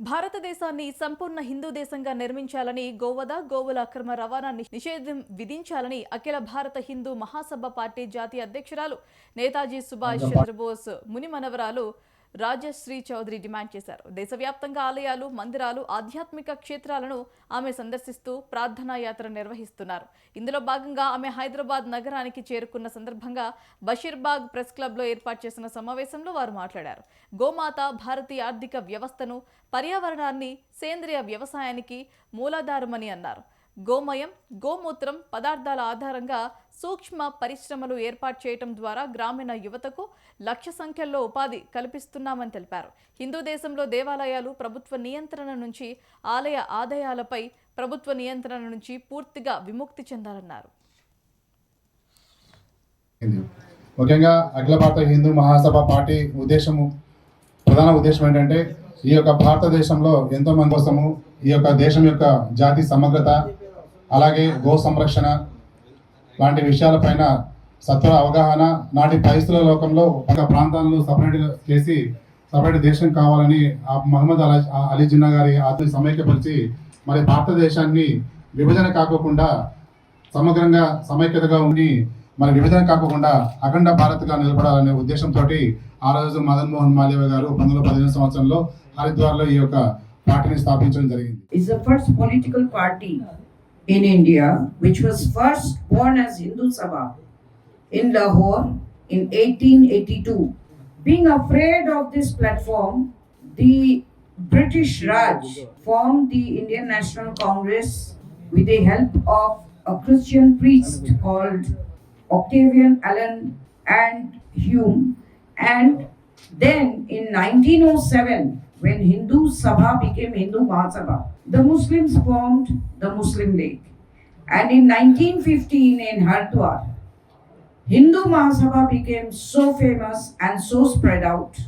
భారతదేశాన్ని సంపూర్ణ హిందూ దేశంగా నిర్మించాలని గోవద గోవుల అక్రమ రవాణా నిషేధం విధించాలని అఖిల భారత హిందూ మహాసభ పార్టీ జాతీయ అధ్యక్షురాలు నేతాజీ సుభాష్ చంద్రబోస్ ముని మనవరాలు రాజశ్రీ చౌదరి డిమాండ్ చేశారు. దేశవ్యాప్తంగా ఆలయాలు మందిరాలు ఆధ్యాత్మిక క్షేత్రాలను ఆమె సందర్శిస్తూ ప్రార్థనా యాత్ర నిర్వహిస్తున్నారు. ఇందులో భాగంగా ఆమె హైదరాబాద్ నగరానికి చేరుకున్న సందర్భంగా బషీర్బాగ్ ప్రెస్ క్లబ్లో ఏర్పాటు చేసిన సమావేశంలో వారు మాట్లాడారు. గోమాత భారతీయ ఆర్థిక వ్యవస్థను పర్యావరణాన్ని సేంద్రియ వ్యవసాయానికి మూలాధారమని అన్నారు. గోమయం గోమూత్రం పదార్థాల ఆధారంగా సూక్ష్మ పరిశ్రమలు ఏర్పాటు చేయటం ద్వారా గ్రామీణ యువతకు లక్ష సంఖ్యలో ఉపాధి కల్పిస్తున్నామని తెలిపారు. హిందూ దేశంలో దేవాలయాలు ప్రభుత్వ నియంత్రణ నుంచి ఆలయ ఆదాయాలపై ప్రభుత్వ నియంత్రణ నుంచి పూర్తిగా విముక్తి చెందాలన్నారు. ముఖ్యంగా అఖిల భారత హిందూ మహాసభ పార్టీ ఉద్దేశము ప్రధాన ఉద్దేశం ఏంటంటే ఈ యొక్క భారతదేశంలో ఎంతో మంది కోసము ఈ యొక్క దేశం యొక్క జాతి సమగ్రత అలాగే గో సంరక్షణ లాంటి విషయాలపైన సత్వర అవగాహన నాటి పరిస్థితుల లోకంలో ఒక ప్రాంతాలను సపరేట్గా చేసి సపరేట్ దేశం కావాలని ఆ మహమ్మద్ అలీ అలీ జిన్నా గారి ఆత్మ సమైక్యపరిచి మరి భారతదేశాన్ని విభజన కాకోకుండా సమగ్రంగా సమైక్యతగా ఉండి మరి విభజన కాకుండా అఖండ భారత్గా నిలబడాలనే ఉద్దేశంతో ఆ రోజు మదన్ మోహన్ మాల్యవ గారు పంతొమ్మిది వందల పదిహేను సంవత్సరంలో హరిద్వార్లో ఈ యొక్క పార్టీని స్థాపించడం జరిగింది. Is the first in India which was first born as Hindu Sabha in Lahore in 1882. Being afraid of this platform, the British Raj formed the Indian National Congress with the help of a Christian priest called Octavian Allen and Hume. And then in 1907, when Hindu Sabha became Hindu Mahasabha, the Muslims formed the Muslim League. And in 1915 in Hardwar, Hindu Mahasabha became so famous and so spread out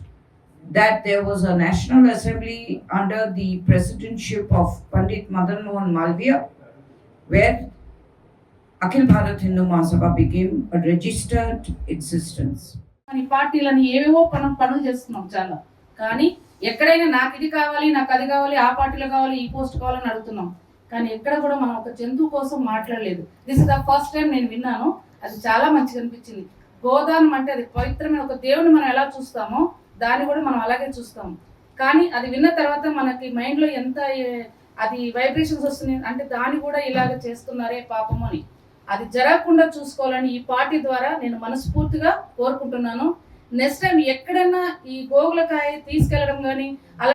that there was a National Assembly under the presidentship of Pandit Madan Mohan Malviya, where Akhil Bharat Hindu Mahasabha became a registered existence. అని పార్టీలని ఏవేవో మనం పనులు చేస్తున్నాం చాలా. కానీ ఎక్కడైనా నాకు ఇది కావాలి నాకు అది కావాలి ఆ పార్టీలో కావాలి ఈ పోస్ట్ కావాలని అడుగుతున్నాం. కానీ ఎక్కడ కూడా మనం ఒక జంతువు కోసం మాట్లాడలేదు. This is the first time నేను విన్నాను. అది చాలా మంచిగా అనిపించింది. గోదానం అంటే అది పవిత్రమైన ఒక దేవుని మనం ఎలా చూస్తామో దాన్ని కూడా మనం అలాగే చూస్తాం. కానీ అది విన్న తర్వాత మనకి మైండ్లో ఎంత అది వైబ్రేషన్స్ వస్తున్నాయి అంటే దాన్ని కూడా ఇలాగ చేస్తున్నారే పాపం అని. అది జరగకుండా చూసుకోవాలని ఈ పార్టీ ద్వారా నేను మనస్ఫూర్తిగా కోరుకుంటున్నాను. నెక్స్ట్ టైం ఎక్కడన్నా ఈ గోగులకాయ తీసుకెళ్ళడం కానీ అలా